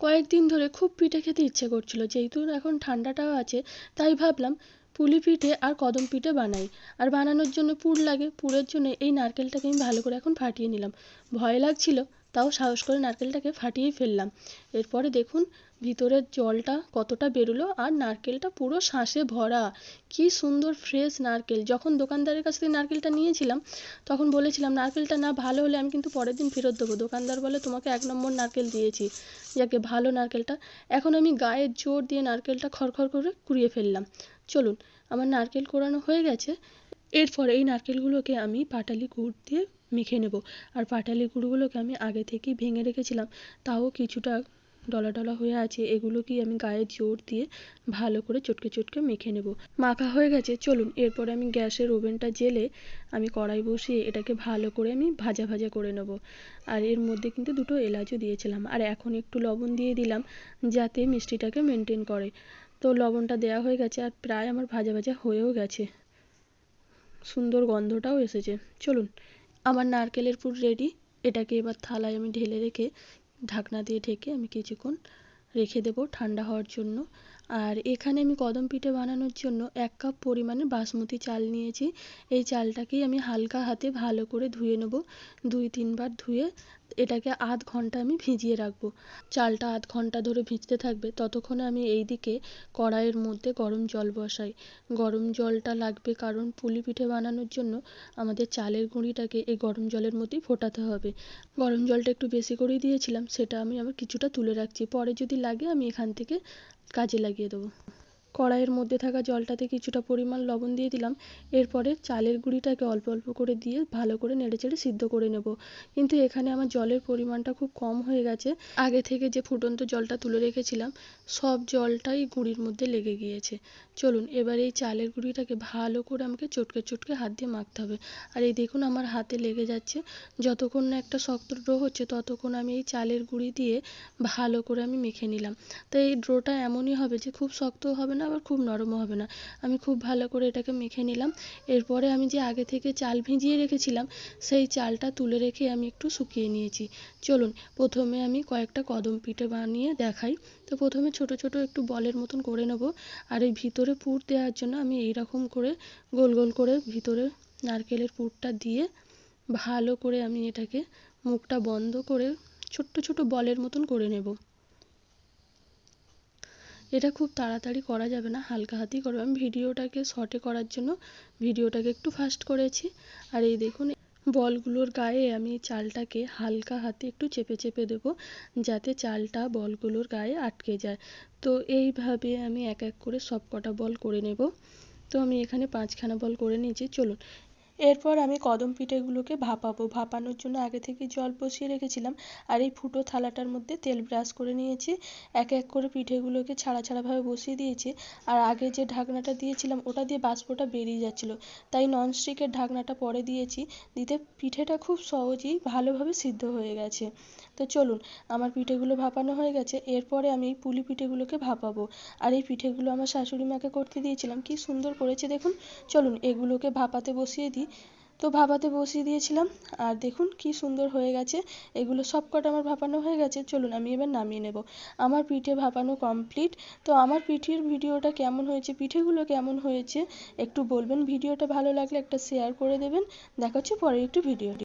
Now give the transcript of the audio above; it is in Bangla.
কয়েকদিন ধরে খুব পিঠে খেতে ইচ্ছে করছিল। যেহেতু এখন ঠান্ডাটাও আছে, তাই ভাবলাম পুলি পিঠে আর কদম পিঠে বানাই। আর বানানোর জন্য পুর লাগে, পুরের জন্য এই নারকেলটাকে আমি ভালো করে এখন ফাটিয়ে নিলাম। ভয় লাগছিল তাও সাহস করে নারকেলটাকে ফাটিয়ে ফেললাম। এরপরে দেখুন, ভিতরের জলটা কতটা বেরোলো আর নারকেলটা পুরো শাঁসে ভরা। কি সুন্দর ফ্রেশ নারকেল। যখন দোকানদারের কাছ থেকে নারকেলটা নিয়েছিলাম, তখন বলেছিলাম, নারকেলটা না ভালো হলে আমি কিন্তু পরের দিন ফেরত দেবো। দোকানদার বলে, তোমাকে এক নম্বর নারকেল দিয়েছি। যাকে ভালো নারকেলটা। এখন আমি গায়ের জোর দিয়ে নারকেলটা খড়খড় করে কুড়িয়ে ফেললাম। চলুন, আমার নারকেল কোড়ানো হয়ে গেছে। এরপর এই নারকেলগুলোকে আমি পাটালি গুড় দিয়ে মেখে নেব। আর পাটালি গুড়গুলোকে আমি আগে থেকেই ভেঙে রেখেছিলাম, তাও কিছুটা ডলা ডলা হয়ে আছে, এগুলোকেই আমি গায়ে জোর দিয়ে ভালো করে চটকে চটকে মেখে নেব। মাখা হয়ে গেছে, চলুন, এরপরে আমি গ্যাসের ওভেনটা জেলে আমি কড়াই বসিয়ে এটাকে ভালো করে আমি ভাজা ভাজা করে নেব। আর এর মধ্যে কিন্তু দুটো এলাচও দিয়েছিলাম, আর এখন একটু লবণ দিয়ে দিলাম যাতে মিষ্টিটাকে মেনটেন করে। তো লবণটা দেওয়া হয়ে গেছে, আর প্রায় আমার ভাজা ভাজা হয়েও গেছে। সুন্দর গন্ধটাও এসেছে। চলুন, আমার নারকেলের পুর রেডি এটাকে এবার থালায় আমি ঢেলে রেখে ঢাকনা দিয়ে ঢেকে আমি কিছুক্ষণ রেখে দেবো ঠান্ডা হওয়ার জন্য। আর এখানে আমি কদম পিঠে বানানোর জন্য এক কাপ পরিমাণে বাসমতি চাল নিয়েছি। এই চালটাকেই আমি হালকা হাতে ভালো করে ধুয়ে নেব। দুই, তিনবার ধুয়ে এটাকে আধ ঘণ্টা আমি ভিজিয়ে রাখব। চালটা আধ ঘণ্টা ধরে ভিজতে থাকবে। ততক্ষণে আমি এই দিকে কড়াইয়ের মধ্যে গরম জল বসাই। গরম জলটা লাগবে কারণ পুলি পিঠে বানানোর জন্য আমাদের চালের গুঁড়িটাকে এই গরম জলের মধ্যেই ফোটাতে হবে। গরম জলটা একটু বেশি করেই দিয়েছিলাম। সেটা আমি আবার কিছুটা তুলে রাখছি। পরে যদি লাগে আমি এখান থেকে কাজে লাগিয়ে দেবো। কড়াইয়ের মধ্যে থাকা জলটাতে কিছুটা পরিমাণ লবণ দিয়ে দিলাম। এরপরে চালের গুঁড়িটাকে অল্প অল্প করে দিয়ে ভালো করে নেড়েচেড়ে সিদ্ধ করে নেব। কিন্তু এখানে আমার জলের পরিমাণটা খুব কম হয়ে গেছে। আগে থেকে যে ফুটন্ত জলটা তুলে রেখেছিলাম, সব জলটাই গুঁড়ির মধ্যে লেগে গিয়েছে। চলুন, এবার এই চালের গুঁড়িটাকে ভালো করে আমাকে চটকে চটকে হাত দিয়ে মাখতে হবে। আর এই দেখুন, আমার হাতে লেগে যাচ্ছে। যতক্ষণ না একটা শক্ত ড্রো হচ্ছে, ততক্ষণ আমি এই চালের গুঁড়ি দিয়ে ভালো করে আমি মেখে নিলাম। তো এই ড্রোটা এমনই হবে যে, খুব শক্তও হবে না আবার খুব নরমও হবে না। আমি খুব ভালো করে এটাকে মেখে নিলাম। এরপরে আমি যে আগে থেকে চাল ভিজিয়ে রেখেছিলাম, সেই চালটা তুলে রেখে আমি একটু শুকিয়ে নিয়েছি। চলুন, প্রথমে আমি কয়েকটা কদম পিঠে বানিয়ে দেখাই। তো প্রথমে ছোট ছোট একটু বলের মতন করে নেব। আর এই ভিতরে পুর দেওয়ার জন্য আমি এই রকম করে গোল গোল করে ভিতরে নারকেলের পুরটা দিয়ে ভালো করে আমি এটাকে মুখটা বন্ধ করে ছোট্ট ছোট বলের মতন করে নেব। এটা খুব তাড়াতাড়ি করা যাবে না, হালকা হাতেই করবে। আমি ভিডিওটাকে শর্টে করার জন্য ভিডিওটাকে একটু ফাস্ট করেছি। আর এই দেখুন, বলগুলোর গায়ে আমি চালটাকে হালকা হাতে একটু চেপে চেপে দেবো, যাতে চালটা বলগুলোর গায়ে আটকে যায়। তো এইভাবে আমি এক এক করে সব কটা বল করে নেব। তো আমি এখানে পাঁচখানা বল করে নিয়েছি। চলুন এরপর আমি কদম পিঠেগুলোকে ভাপাবো। ভাপানোর জন্য আগে থেকে জল বসিয়ে রেখেছিলাম আর এই ফুটো থালাটার মধ্যে তেল ব্রাশ করে নিয়েছি। এক এক করে পিঠেগুলোকে ছাড়া ছাড়াভাবে বসিয়ে দিয়েছি আর আগে যে ঢাকনাটা দিয়েছিলাম ওটা দিয়ে বাষ্পটা বেরিয়ে যাচ্ছিল। তাই ননস্টিকের ঢাকনাটা পরে দিয়েছি। দিতে পিঠেটা খুব সহজেই ভালোভাবে সিদ্ধ হয়ে গেছে। তো চলুন, আমার পিঠেগুলো ভাপানো হয়ে গেছে। এরপরে আমি এই পুলি পিঠেগুলোকে ভাপাবো। আর এই পিঠেগুলো আমার শাশুড়ি মাকে করতে দিয়েছিলাম। কি সুন্দর করেছে দেখুন। চলুন, এগুলোকে ভাপাতে বসিয়ে দিই। তো ভাপাতে বসিয়ে দিয়েছিলাম। আর দেখুন কি সুন্দর হয়ে গেছে। এগুলো সব কটা আমার ভাপানো হয়ে গেছে। চলুন আমি এবার নামিয়ে নেব। আমার পিঠে ভাপানো কমপ্লিট তো আমার পিঠের ভিডিওটা কেমন হয়েছে, পিঠেগুলো কেমন হয়েছে, একটু বলবেন। ভিডিওটা ভালো লাগলে একটা শেয়ার করে দেবেন। দেখা হচ্ছে পরের একটি ভিডিও